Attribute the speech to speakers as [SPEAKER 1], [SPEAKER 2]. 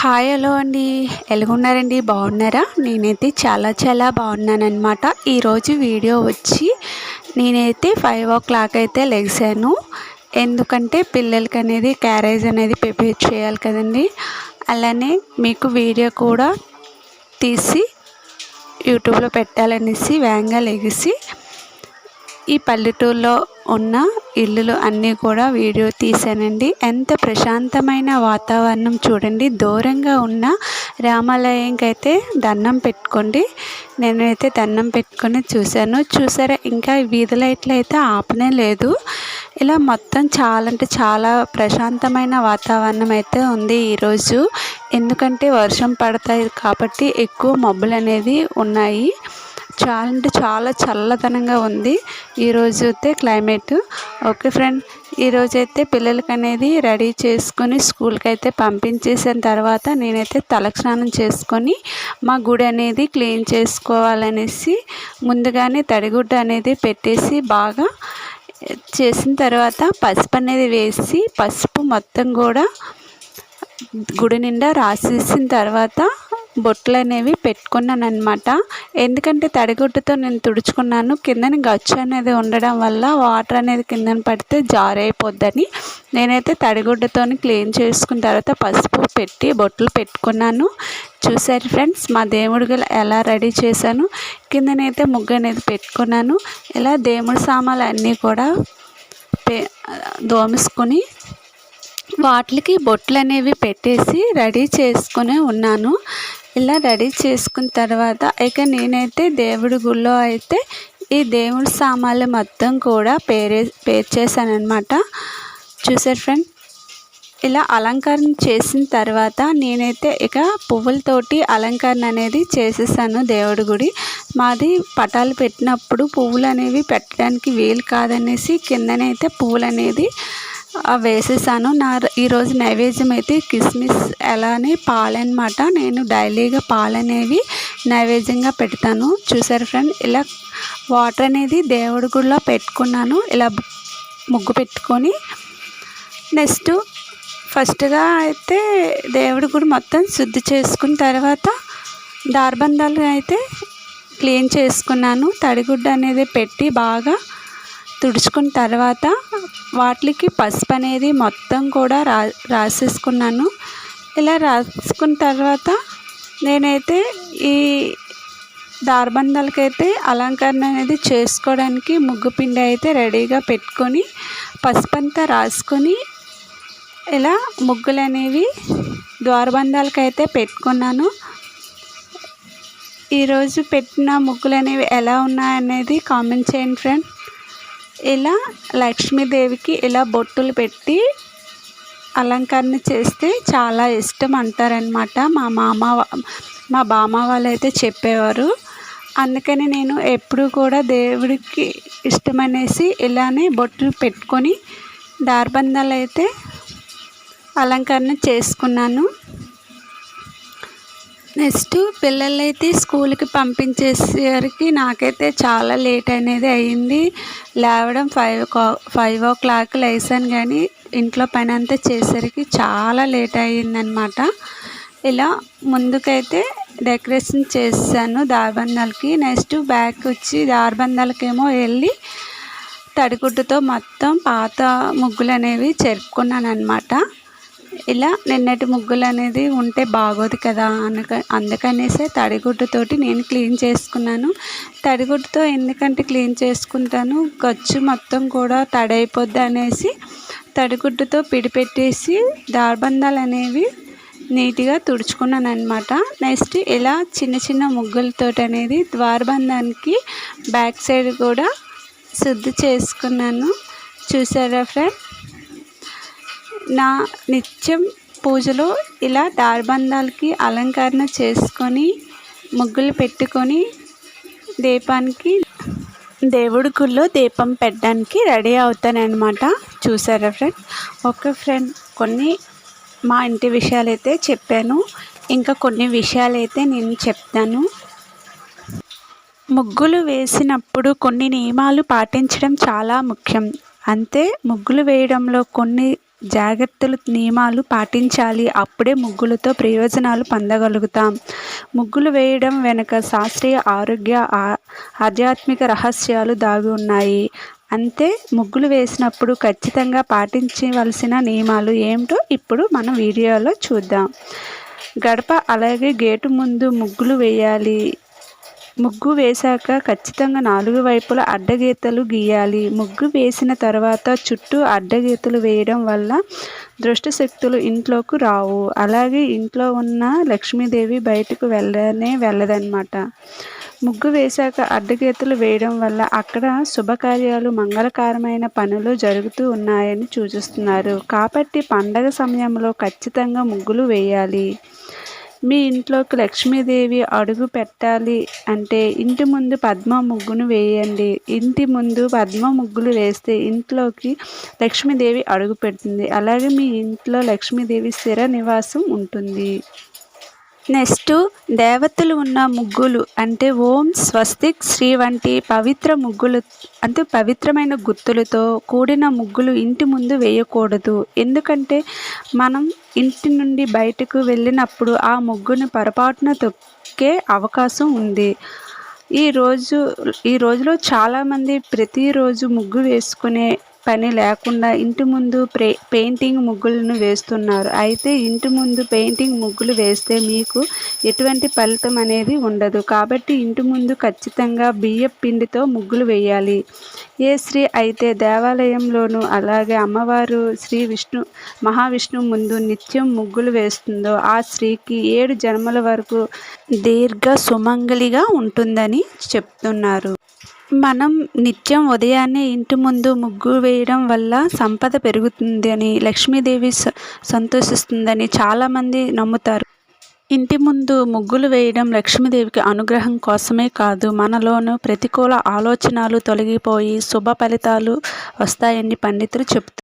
[SPEAKER 1] Hi hello అండి. ఎలాగున్నారండి? బాగున్నారా? నేనైతే చాలా చాలా బాగున్నానమాట ఈరోజు వీడియో వచ్చి నేనైతే ఫైవ్ ఓ క్లాక్ అయితే లెగ్సాను ఎందుకంటే పిల్లలకి అనేది క్యారేజ్ అనేది ప్రిపేర్ చేయాలి కదండి. అలానే మీకు వీడియో కూడా తీసి యూట్యూబ్లో పెట్టాలనేసి వేగంగా లెగిసి ఈ పల్లెటూరులో ఉన్న ఇల్లులు అన్నీ కూడా వీడియో తీశానండి. ఎంత ప్రశాంతమైన వాతావరణం చూడండి. దూరంగా ఉన్న రామాలయంకి అయితే దండం పెట్టుకోండి. నేనైతే దండం పెట్టుకొని చూశాను. చూసారా ఇంకా వీధి లైట్లు అయితే ఆపనే లేదు. ఇలా మొత్తం చాలా అంటే చాలా ప్రశాంతమైన వాతావరణం అయితే ఉంది ఈరోజు ఎందుకంటే వర్షం పడతాయి కాబట్టి ఎక్కువ మబ్బులు అనేది ఉన్నాయి. చాలా అంటే చాలా చల్లదనంగా ఉంది. ఈరోజు అయితే క్లైమేట్. ఓకే ఫ్రెండ్ ఈరోజు అయితే పిల్లలకి అనేది రెడీ చేసుకొని స్కూల్కి అయితే పంపించేసిన తర్వాత నేనైతే తలస్నానం చేసుకొని మా గుడి అనేది క్లీన్ చేసుకోవాలనేసి ముందుగానే తడిగుడ్డ అనేది పెట్టేసి బాగా చేసిన తర్వాత పసుపు అనేది వేసి పసుపు మొత్తం కూడా గుడి నిండా రాసేసిన తర్వాత బొట్లు అనేవి పెట్టుకున్నాను అనమాట ఎందుకంటే తడిగుడ్డతో నేను తుడుచుకున్నాను. కిందని గచ్చు అనేది ఉండడం వల్ల వాటర్ అనేది కిందన పడితే జారైపోద్దని. నేనైతే తడిగుడ్డతో క్లీన్ చేసుకున్న తర్వాత పసుపు పెట్టి బొట్లు పెట్టుకున్నాను. చూసారు ఫ్రెండ్స్ మా దేవుడికి ఎలా రెడీ చేశాను. కిందనైతే ముగ్గు అనేది పెట్టుకున్నాను. ఇలా దేవుడి సామాన్లు అన్నీ కూడా పే దోమేసుకొని వాటికి బొట్లు అనేవి పెట్టేసి రెడీ చేసుకునే ఉన్నాను. ఇలా రెడీ చేసుకున్న తర్వాత ఇక నేనైతే దేవుడి గుళ్ళో అయితే ఈ దేవుడి సామాన్లు మొత్తం కూడా పేరే పేర్చేసాను అనమాట చూసారు ఫ్రెండ్ ఇలా అలంకరణ చేసిన తర్వాత నేనైతే ఇక పువ్వులతోటి అలంకరణ అనేది చేసేసాను దేవుడి గుడి. మాది పటాలు పెట్టినప్పుడు పువ్వులు అనేవి పెట్టడానికి వీలు కాదనేసి కిందనైతే పువ్వులు అనేది వేసేసాను. నా ఈరోజు నైవేద్యం అయితే కిస్మిస్ అలానే పాలనమాట. నేను డైలీగా పాలనేవి నైవేద్యంగా పెడతాను. చూసారు ఫ్రెండ్ ఇలా వాటర్ అనేది దేవుడి గుడిలో పెట్టుకున్నాను. ఇలా ముగ్గు పెట్టుకొని నెక్స్ట్ ఫస్ట్గా అయితే దేవుడి గుడి మొత్తం శుద్ధి చేసుకున్న తర్వాత దార్బంధాలు అయితే క్లీన్ చేసుకున్నాను. తడిగుడ్డ అనేది పెట్టి బాగా తుడుచుకున్న తర్వాత వాటికి పసుపు అనేది మొత్తం కూడా రా రాసేసుకున్నాను. ఇలా రాసుకున్న తర్వాత నేనైతే ఈ దారబంధాలకైతే అలంకరణ అనేది చేసుకోవడానికి ముగ్గు పిండి అయితే రెడీగా పెట్టుకొని పసుపు అంతా రాసుకొని ఇలా ముగ్గులు అనేవి ద్వారబంధాలకైతే పెట్టుకున్నాను. ఈరోజు పెట్టిన ముగ్గులు అనేవి ఎలా ఉన్నాయనేది కామెంట్ చేయండి ఫ్రెండ్. ఇలా లక్ష్మీదేవికి ఇలా బొట్టులు పెట్టి అలంకరణ చేస్తే చాలా ఇష్టం అంటారనమాట మా మామ మా బామ్మ వాళ్ళు అయితే చెప్పేవారు. అందుకని నేను ఎప్పుడు కూడా దేవుడికి ఇష్టమనేసి ఇలానే బొట్టులు పెట్టుకొని దార్బందాలు అయితే అలంకరణ చేసుకున్నాను. నెక్స్ట్ పిల్లలైతే స్కూల్కి పంపించేసరికి నాకైతే చాలా లేట్ అనేది అయ్యింది. లేవడం ఫైవ్ ఫైవ్ ఓ క్లాక్ లేసాను కానీ ఇంట్లో పని అంతా చేసరికి చాలా లేట్ అయ్యిందనమాట ఇలా ముందుకైతే డెకరేషన్ చేశాను దారబంధాలకి. నెక్స్ట్ బ్యాక్ వచ్చి దారబంధాలకేమో వెళ్ళి తడిగుడ్డుతో మొత్తం పాత ముగ్గులు అనేవి చెరుపుకున్నాను అనమాట ఇలా నిన్నటి ముగ్గులు అనేది ఉంటే బాగోదు కదా అనక అందుకనేసే తడిగుడ్డుతోటి నేను క్లీన్ చేసుకున్నాను. తడిగుడ్డుతో ఎందుకంటే క్లీన్ చేసుకుంటాను? ఖర్చు మొత్తం కూడా తడైపోద్ది అనేసి తడిగుడ్డుతో పిడిపెట్టేసి దారబంధాలు అనేవి నీట్గా తుడుచుకున్నాను అనమాట నెక్స్ట్ ఇలా చిన్న చిన్న ముగ్గులతో అనేది ద్వారబంధానికి బ్యాక్ సైడ్ కూడా శుద్ధి చేసుకున్నాను. చూసారా ఫ్రెండ్? నా నిత్యం పూజలో ఇలా దారబంధాలకి అలంకరణ చేసుకొని ముగ్గులు పెట్టుకొని దీపానికి దేవుడి గుళ్ళో దీపం పెట్టడానికి రెడీ అవుతానమాట చూసారా ఫ్రెండ్ ఓకే ఫ్రెండ్ కొన్ని మా ఇంటి విషయాలైతే చెప్పాను. ఇంకా కొన్ని విషయాలైతే నేను చెప్తాను. ముగ్గులు వేసినప్పుడు కొన్ని నియమాలు పాటించడం చాలా ముఖ్యం. అంతే ముగ్గులు వేయడంలో కొన్ని జాగ్రత్తలు నియమాలు పాటించాలి. అప్పుడే ముగ్గులతో ప్రయోజనాలు పొందగలుగుతాం. ముగ్గులు వేయడం వెనుక శాస్త్రీయ ఆరోగ్య ఆధ్యాత్మిక రహస్యాలు దాగి ఉన్నాయి. అంతే ముగ్గులు వేసినప్పుడు ఖచ్చితంగా పాటించవలసిన నియమాలు ఏమిటో ఇప్పుడు మనం వీడియోలో చూద్దాం. గడప అలాగే గేటు ముందు ముగ్గులు వేయాలి. ముగ్గు వేశాక ఖచ్చితంగా నాలుగు వైపులా అడ్డగీతలు గీయాలి. ముగ్గు వేసిన తర్వాత చుట్టూ అడ్డగీతలు వేయడం వల్ల దుష్ట శక్తులు ఇంట్లోకి రావు. అలాగే ఇంట్లో ఉన్న లక్ష్మీదేవి బయటకు వెళ్ళనే వెళ్ళదన్నమాట. ముగ్గు వేశాక అడ్డగీతలు వేయడం వల్ల అక్కడ శుభకార్యాలు మంగళకరమైన పనులు జరుగుతూ ఉన్నాయని సూచిస్తున్నారు. కాబట్టి పండగ సమయంలో ఖచ్చితంగా ముగ్గులు వేయాలి. మీ ఇంట్లోకి లక్ష్మీదేవి అడుగు పెట్టాలి అంటే ఇంటి ముందు పద్మ ముగ్గును వేయండి. ఇంటి ముందు పద్మ ముగ్గులు వేస్తే ఇంట్లోకి లక్ష్మీదేవి అడుగు పెడుతుంది. అలాగే మీ ఇంట్లో లక్ష్మీదేవి స్థిర నివాసం ఉంటుంది. నెక్స్ట్ దేవతలు ఉన్న ముగ్గులు అంటే ఓం స్వస్తిక్ శ్రీ వంటి పవిత్ర ముగ్గులు అంటే పవిత్రమైన గుర్తులతో కూడిన ముగ్గులు ఇంటి ముందు వేయకూడదు. ఎందుకంటే మనం ఇంటి నుండి బయటకు వెళ్ళినప్పుడు ఆ ముగ్గుని పొరపాటున తొక్కే అవకాశం ఉంది. ఈ రోజు ఈ రోజులో చాలామంది ప్రతిరోజు ముగ్గు వేసుకునే పని లేకుండా ఇంటి ముందు ప్రే పెయింటింగ్ ముగ్గులను వేస్తున్నారు. అయితే ఇంటి ముందు పెయింటింగ్ ముగ్గులు వేస్తే మీకు ఎటువంటి ఫలితం అనేది ఉండదు. కాబట్టి ఇంటి ముందు ఖచ్చితంగా బియ్యం పిండితో ముగ్గులు వేయాలి. ఏ స్త్రీ అయితే దేవాలయంలోనూ అలాగే అమ్మవారు శ్రీ విష్ణు మహావిష్ణువు ముందు నిత్యం ముగ్గులు వేస్తుందో ఆ స్త్రీకి ఏడు జన్మల వరకు దీర్ఘ సుమంగలిగా ఉంటుందని చెప్తున్నారు. మనం నిత్యం ఉదయాన్నే ఇంటి ముందు ముగ్గు వేయడం వల్ల సంపద పెరుగుతుందని లక్ష్మీదేవి స- సంతోషిస్తుందని చాలామంది నమ్ముతారు. ఇంటి ముందు ముగ్గులు వేయడం లక్ష్మీదేవికి అనుగ్రహం కోసమే కాదు మనలోనూ ప్రతికూల ఆలోచనలు తొలగిపోయి శుభ ఫలితాలు వస్తాయని పండితులు చెప్తారు